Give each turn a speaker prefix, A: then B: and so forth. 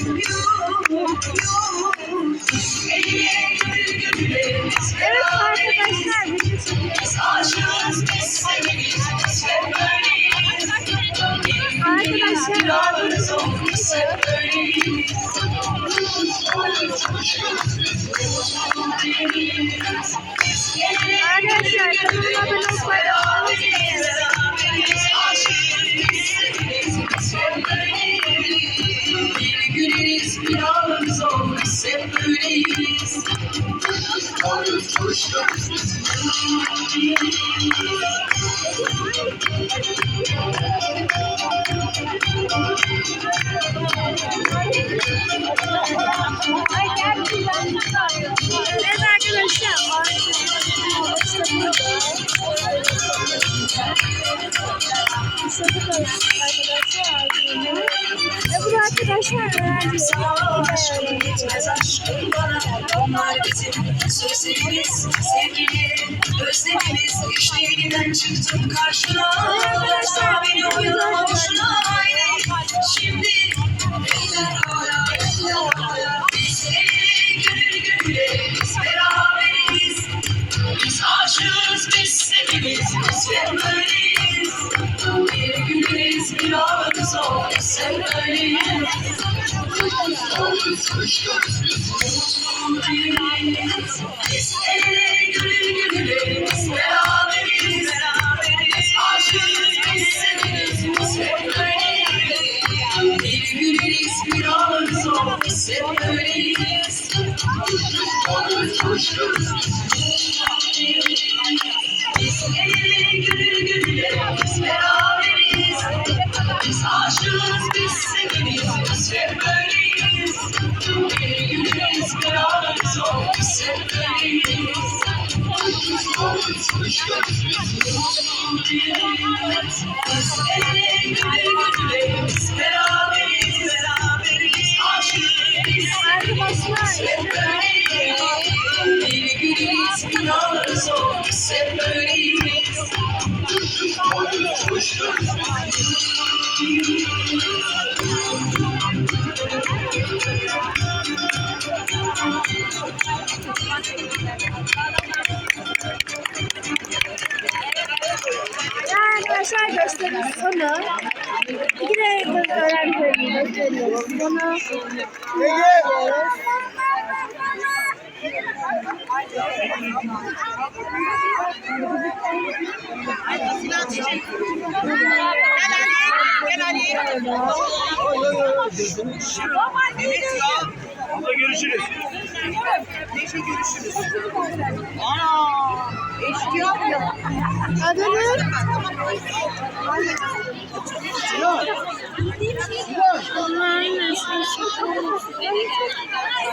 A: Evet arkadaşlar video çekiyoruz. Arkadaşlar Arkadaşlar
B: Güleriz bir ağlarız olmaz hep böyleyiz.
A: Evet arkadaşlar. Öğrenci.
B: Gitmez aşkım bana Onlar bizim sözlerimiz Sevgili özlemimiz İşte yeniden çıktım karşına Arkadaşlar beni oynama boşuna Haydi Biz hep böyleyiz Biz el ele gönül gönüle beraberiz Biz aşığız biz sevgiliz Biz hep böyleyiz Bir güleriz bir ağlarız o Biz hep böyleyiz Biz el ele gönül Biz aşığız biz sevgiliz Biz hep böyleyiz. Bir güleriz bir ağlarız o Biz Biz el ele gönül gönüle Biz beraberiz Biz biz. Bir bir ağlarız o Biz hep böyleyiz
A: Arkadaşlar gösterimiz sonu. İki de öğrenci gösteriyoruz. Bunu
C: Abla görüşürüz.
A: adını